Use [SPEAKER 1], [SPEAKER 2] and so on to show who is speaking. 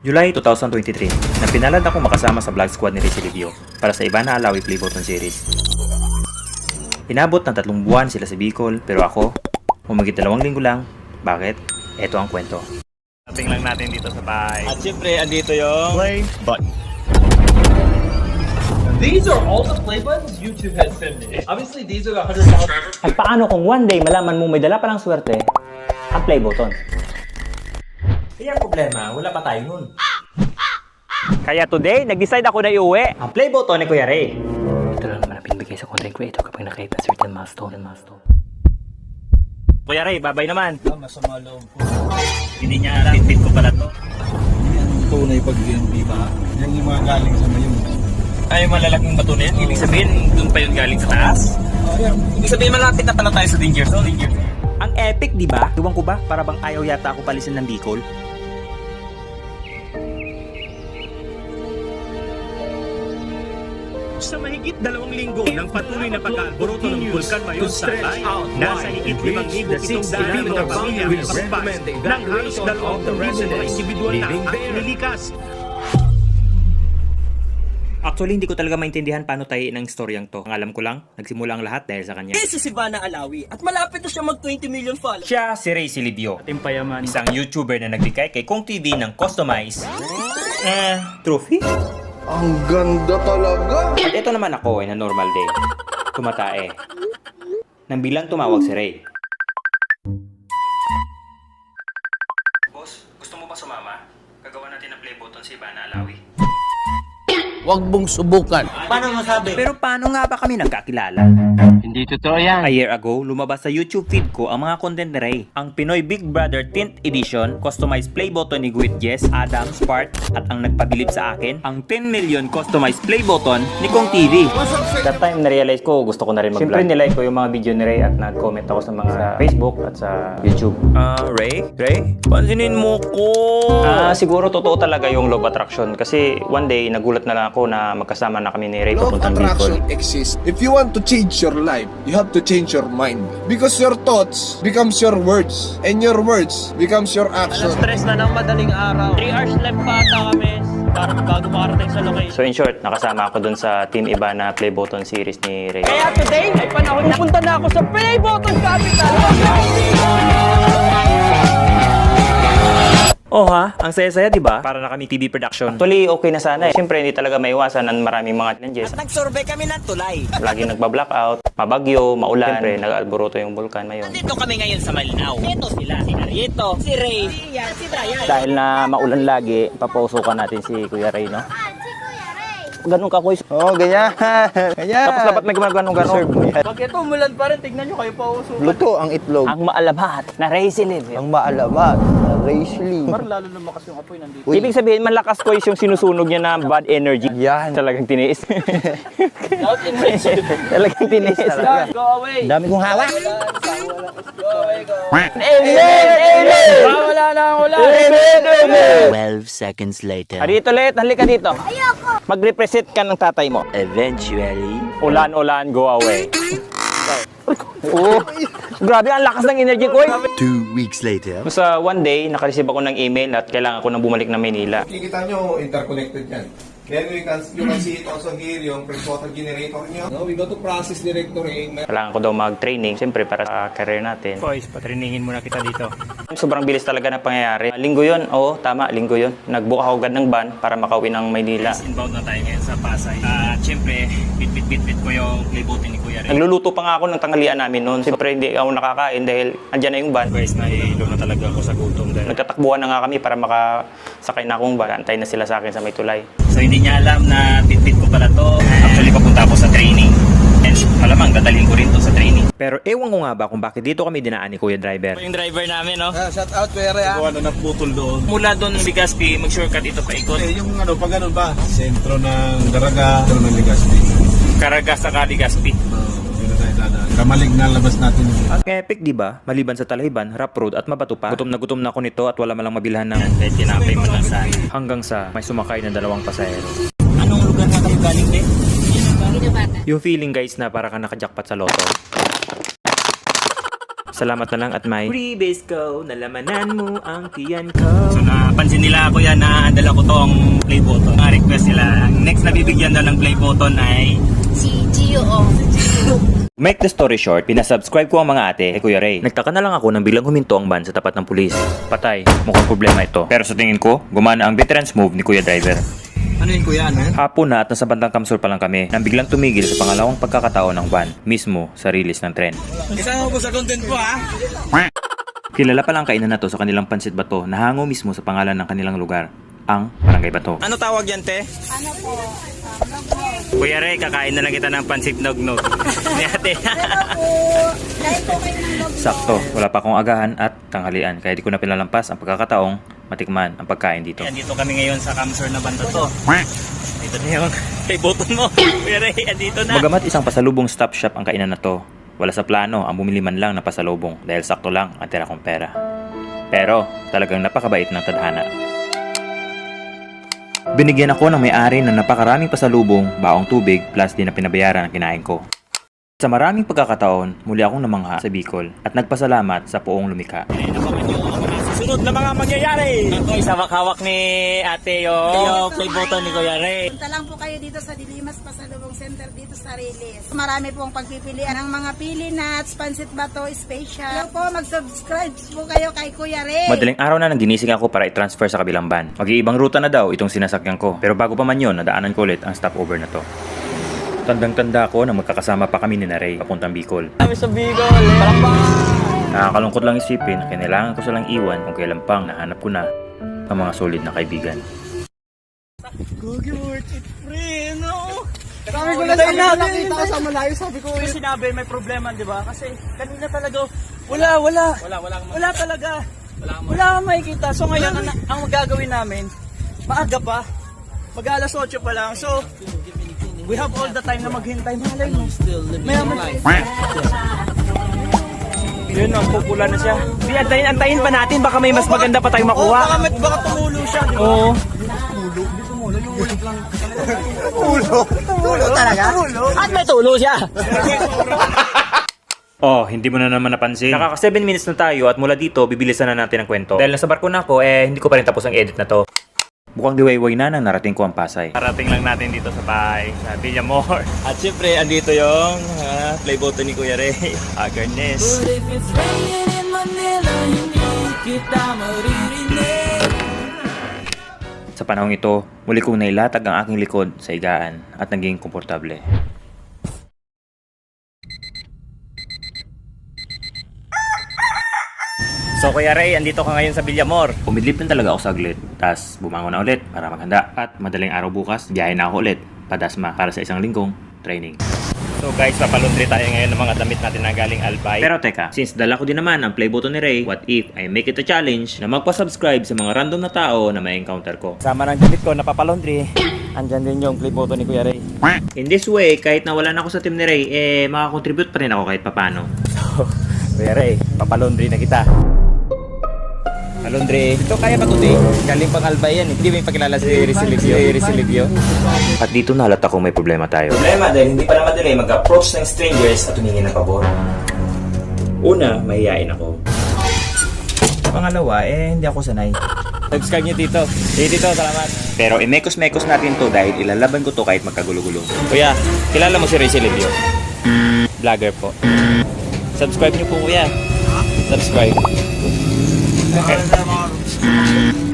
[SPEAKER 1] July 2023, napinalad ako makasama sa vlog squad ni Richie Livio para sa iba na Alawi Play Button series. Inabot ng tatlong buwan sila sa Bicol pero ako, humigit dalawang linggo lang. Bakit? Ito ang kwento. Dating lang natin dito sa bahay.
[SPEAKER 2] At syempre, andito yung
[SPEAKER 1] Play button.
[SPEAKER 3] These are all the play buttons YouTube has sent me. Obviously, these are the hundred dollars.
[SPEAKER 4] At paano kung one day malaman mo may dala palang swerte, ang play button?
[SPEAKER 1] Kaya ang problema, wala pa tayo nun.
[SPEAKER 4] Kaya today, nag-decide ako na iuwi ang play button ni Kuya Ray. Ito lang naman ang pinibigay sa content creator kapag nakita certain milestone and milestone.
[SPEAKER 1] Kuya Ray, babay naman.
[SPEAKER 2] Ah, masama loob ko.
[SPEAKER 1] Hindi niya alam, fit ko pala to.
[SPEAKER 2] Yan tunay pag DNB ba? Yan yung mga galing sa mayon.
[SPEAKER 1] Ay, malalaking bato na yan. Ibig sabihin, doon pa yun galing sa taas.
[SPEAKER 2] Oh, yan.
[SPEAKER 1] Ibig sabihin, malapit na pala tayo sa danger zone. Danger zone.
[SPEAKER 4] Ang epic, di ba? Tuwang ko ba? Para bang ayaw yata ako palisin ng Bicol?
[SPEAKER 5] Sa mahigit dalawang linggo ng patuloy na pag-alboroto ng Vulkan Mayon sa Tay, nasa higit 5,700 na pamilya ang nakapagpas ng halos 2,000 mga individual na ang nilikas.
[SPEAKER 1] Actually, hindi ko talaga maintindihan paano tayo ng storyang to. Ang alam ko lang, nagsimula ang lahat dahil sa kanya.
[SPEAKER 6] This is Ivana Alawi at malapit na siya mag 20 million followers.
[SPEAKER 1] Siya si Ray Silibio,
[SPEAKER 4] Ating payaman.
[SPEAKER 1] isang YouTuber na nagbigay kay Kong TV ng customized eh, trophy.
[SPEAKER 7] Ang ganda talaga!
[SPEAKER 1] At ito naman ako in a normal day. Tumatae. Nang bilang tumawag si Ray. Boss, gusto mo ba sumama? Gagawa natin ng play button si Ivana Alawi.
[SPEAKER 7] Huwag mong subukan.
[SPEAKER 1] Pero paano nga ba kami nagkakilala?
[SPEAKER 7] Hindi totoo yan.
[SPEAKER 1] A year ago, lumabas sa YouTube feed ko ang mga content ni Ray. Ang Pinoy Big Brother Tint Edition, customized play button ni Guit Jess, Adam, Spark, at ang nagpabilib sa akin, ang 10 million customized play button ni Kong TV.
[SPEAKER 4] That time, na-realize ko, gusto ko na rin mag-vlog. Siyempre, nilike ko yung mga video ni Ray at nag-comment ako sa mga sa Facebook at sa YouTube.
[SPEAKER 1] Ah, Ray? Ray? Pansinin mo ko!
[SPEAKER 4] Ah, siguro totoo talaga yung love attraction kasi one day nagulat na lang ako na magkasama na kami ni Ray
[SPEAKER 7] Love
[SPEAKER 4] papuntang Bicol.
[SPEAKER 7] attraction exists. If you want to change your life, you have to change your mind. Because your thoughts becomes your words. And your words becomes your action.
[SPEAKER 6] Stress na ng madaling araw. 3 hours left pa ata kami para bago makarating sa location.
[SPEAKER 4] So in short, nakasama ako dun sa Team Iba na Play Button series ni Ray.
[SPEAKER 6] Kaya today, ay panahon na punta na ako sa Play Button Capital.
[SPEAKER 1] Oh ha, ang saya-saya 'di ba? Para na kami TV production.
[SPEAKER 4] Actually, okay na sana eh. Siyempre, hindi talaga maiwasan ang maraming mga challenges.
[SPEAKER 6] Nag-survey kami ng tulay.
[SPEAKER 4] Lagi nagba-blackout, mabagyo, maulan. Siyempre, nag-alboroto yung bulkan ngayon.
[SPEAKER 6] Dito kami ngayon sa Malinaw. Ito sila, si Arieto, si Ray, si Ian, si Brian.
[SPEAKER 4] Dahil na maulan lagi, papausukan natin si Kuya Ray, no? Ganun ka, Kuy.
[SPEAKER 7] Oo, oh, ganyan. ganyan.
[SPEAKER 4] Tapos dapat may gumagano ganun.
[SPEAKER 6] Pag ito umulan pa rin, tignan nyo kayo pa uso.
[SPEAKER 7] Luto ang itlog.
[SPEAKER 4] Ang maalamat na Ray Silib.
[SPEAKER 7] Ang maalamat. Racely.
[SPEAKER 6] Lalo na makas yung apoy nandito.
[SPEAKER 7] Uy.
[SPEAKER 4] Ibig sabihin, malakas ko yung sinusunog niya na bad energy.
[SPEAKER 7] Yan.
[SPEAKER 4] Talagang tiniis. Talagang tiniis.
[SPEAKER 6] Go away.
[SPEAKER 4] Dami kong hawak.
[SPEAKER 6] Go away, go away.
[SPEAKER 4] Amen! Amen!
[SPEAKER 6] Wala na ang ulan.
[SPEAKER 4] Amen! Amen!
[SPEAKER 8] 12 seconds later.
[SPEAKER 4] Dito ulit, halika dito. Ayoko. Mag-represent ka ng tatay mo.
[SPEAKER 8] Eventually,
[SPEAKER 4] Ulan-ulan, go away. oh, grabe, ang lakas ng energy ko. eh.
[SPEAKER 8] two weeks later.
[SPEAKER 4] Sa one day, nakareceive ako ng email at kailangan ko nang bumalik na Maynila.
[SPEAKER 9] Kikita nyo, interconnected yan. Then we can, you can see it also here, yung pre-photo generator nyo.
[SPEAKER 7] No, we go to process directory.
[SPEAKER 4] Kailangan ko daw mag-training, siyempre para sa career natin.
[SPEAKER 1] Boys, patriningin muna kita dito.
[SPEAKER 4] Sobrang bilis talaga ng pangyayari. Linggo yun, oo, tama, linggo yun. Nagbook ako agad ng van para makauwi ng Maynila.
[SPEAKER 1] Inbound na tayo ngayon sa Pasay. At syempre, bit-bit-bit-bit ko yung play button ni Kuya Ray.
[SPEAKER 4] Nagluluto pa nga ako ng tanghalian namin noon. Siyempre hindi ako nakakain dahil andyan na yung van.
[SPEAKER 1] Guys, nahihilo na talaga ako sa gutom dahil
[SPEAKER 4] Nagtatakbuhan na nga kami para makasakay na akong van. Antay na sila sa akin sa may tulay.
[SPEAKER 1] So hindi niya alam na bit-bit ko pala to. Actually papunta ako sa training. And malamang dadalhin ko rin to sa training. Pero ewan ko nga ba kung bakit dito kami dinaan ni Kuya Driver.
[SPEAKER 6] Yung driver namin, no?
[SPEAKER 7] Ah, shout out, Kuya Ray. ah.
[SPEAKER 2] Gawa na naputol doon.
[SPEAKER 1] Mula doon Bigaspi, mag-shortcut ito pa ikot.
[SPEAKER 2] Eh, yung ano, pag ganun ba? Sentro ng Daraga, sentro ng Legazpi.
[SPEAKER 1] Karaga sa Bigaspi.
[SPEAKER 2] Uh, yun na tayo dadaan. Kamalig na labas natin.
[SPEAKER 1] Ang epic, di ba? Maliban sa Talhiban, rough road at mabato pa. Gutom na gutom na ako nito at wala malang mabilhan ng kahit tinapay mo lang sa Hanggang sa may sumakay na dalawang pasahero.
[SPEAKER 6] Anong lugar na kayo galing, be?
[SPEAKER 1] Yung feeling guys na para ka nakajakpat sa loto. Salamat na lang at may freebase ko, nalamanan mo ang tiyan ko.
[SPEAKER 10] So napansin nila kuya na dala ko tong play button. Mga request nila. Ang next na bibigyan daw ng play button ay
[SPEAKER 11] Si Gio oh.
[SPEAKER 1] Make the story short, pinasubscribe ko ang mga ate kay Kuya Ray. Nagtaka na lang ako nang biglang huminto ang van sa tapat ng pulis. Patay, mukhang problema ito. Pero sa tingin ko, gumana ang veteran's move ni Kuya Driver.
[SPEAKER 12] Ano yun kuya? Ano yun?
[SPEAKER 1] Hapon na at nasa bandang kamsur pa lang kami nang biglang tumigil sa pangalawang pagkakataon ng van, mismo sa release ng tren.
[SPEAKER 12] Isama ko sa content ko ha?
[SPEAKER 1] Kilala pa lang kainan na to sa kanilang pansit bato na hango mismo sa pangalan ng kanilang lugar, ang Barangay Bato.
[SPEAKER 10] Ano tawag yan, te?
[SPEAKER 11] Ano po?
[SPEAKER 10] Kuya Ray, kakain na lang kita ng pansit nog-nog. Ni ate.
[SPEAKER 1] Sakto, wala pa akong agahan at tanghalian kaya di ko na pinalampas ang pagkakataong matikman ang pagkain dito.
[SPEAKER 10] Andito kami ngayon sa Kamsur na banda to. Ito na yung kay button mo. Kuya Ray, andito na.
[SPEAKER 1] Bagamat isang pasalubong stop shop ang kainan na to, wala sa plano ang bumili man lang ng pasalubong dahil sakto lang ang tira kong pera. Pero talagang napakabait ng tadhana. Binigyan ako ng may-ari ng napakaraming pasalubong, baong tubig plus di na pinabayaran ang kinain ko. Sa maraming pagkakataon, muli akong namangha sa Bicol at nagpasalamat sa poong lumikha.
[SPEAKER 10] Susunod na mga mangyayari. Ito isa hawak ni ate yung, yung play button ni Kuya Ray.
[SPEAKER 11] Punta lang po kayo dito sa Dilimas Pasalubong Center dito sa Rilis. Marami pong pagpipilian ng mga pili nuts, pansit bato, special. Hello po, mag-subscribe po kayo kay Kuya Ray.
[SPEAKER 1] Madaling araw na nang ginising ako para i-transfer sa kabilang van. Mag-iibang ruta na daw itong sinasakyan ko. Pero bago pa man yun, nadaanan ko ulit ang stopover na to. Tandang-tanda ko na magkakasama pa kami ni Naray papuntang Bicol.
[SPEAKER 6] Kami sa Bicol. Palakpak!
[SPEAKER 1] Nakakalungkot lang isipin na kinailangan ko silang iwan kung kailan pang nahanap ko na ang mga solid na kaibigan.
[SPEAKER 6] Sabi ko na tayo nakita ko sa malayo, sabi ko. Yung sinabi may problema, di ba? Kasi kanina talaga, wala, wala. Wala, wala. Wala talaga. Wala, wala kang makikita. So ngayon, ang, ang magagawin namin, maaga pa, mag alas 8 pa lang. So, we have all the time na maghintay. Malay mo. Maya mo.
[SPEAKER 10] Yun, ang pupula na siya. Di, antayin, antayin pa natin. Baka may mas maganda pa tayong makuha.
[SPEAKER 6] Baka, may- baka tumulo siya, di ba?
[SPEAKER 10] Oo. At may tulo siya.
[SPEAKER 1] Oh, hindi mo na naman napansin. Nakaka 7 minutes na tayo at mula dito, bibilisan na natin ang kwento. Dahil nasa barko na ako, eh, hindi ko pa rin tapos ang edit na to. Mukhang diwayway na nang narating ko ang Pasay.
[SPEAKER 10] Parating lang natin dito sa bahay, sa Villamor. At syempre, andito yung ah, play button ni Kuya Ray. Agerness.
[SPEAKER 1] Sa panahong ito, muli kong nailatag ang aking likod sa higaan at naging komportable.
[SPEAKER 10] So Kuya Ray, andito ka ngayon sa Villamor.
[SPEAKER 1] Umidlip na talaga ako saglit, tas bumangon na ulit para maghanda. At madaling araw bukas, biyahe na ako ulit, padasma para sa isang linggong training.
[SPEAKER 10] So guys, papalundri tayo ngayon ng mga damit natin na galing Albay.
[SPEAKER 1] Pero teka, since dala ko din naman ang play button ni Ray, what if I make it a challenge na magpa-subscribe sa mga random na tao na may encounter ko?
[SPEAKER 10] Sama ng damit ko na papalundri, andyan din yung play button ni Kuya Ray.
[SPEAKER 1] In this way, kahit nawala na ako sa team ni Ray, eh makakontribute pa rin ako kahit papano.
[SPEAKER 10] Kuya Ray, papalundri na kita. Palundri. Ito kaya ba today? Galing pang Albay yan eh. Hindi mo yung pakilala si Resilivio. Si Resilivio.
[SPEAKER 1] At dito nalata ko may problema tayo.
[SPEAKER 10] Problema dahil hindi pa na madali mag-approach ng strangers at tumingin ng pabor.
[SPEAKER 1] Una, mahihain ako. Pangalawa, eh hindi ako sanay.
[SPEAKER 10] Subscribe niyo dito. Sige dito, salamat.
[SPEAKER 1] Pero imekos-mekos natin to dahil ilalaban ko to kahit magkagulo-gulo.
[SPEAKER 10] Kuya, kilala mo si Resilivio? Vlogger po. Subscribe niyo po kuya. Subscribe. Yeah.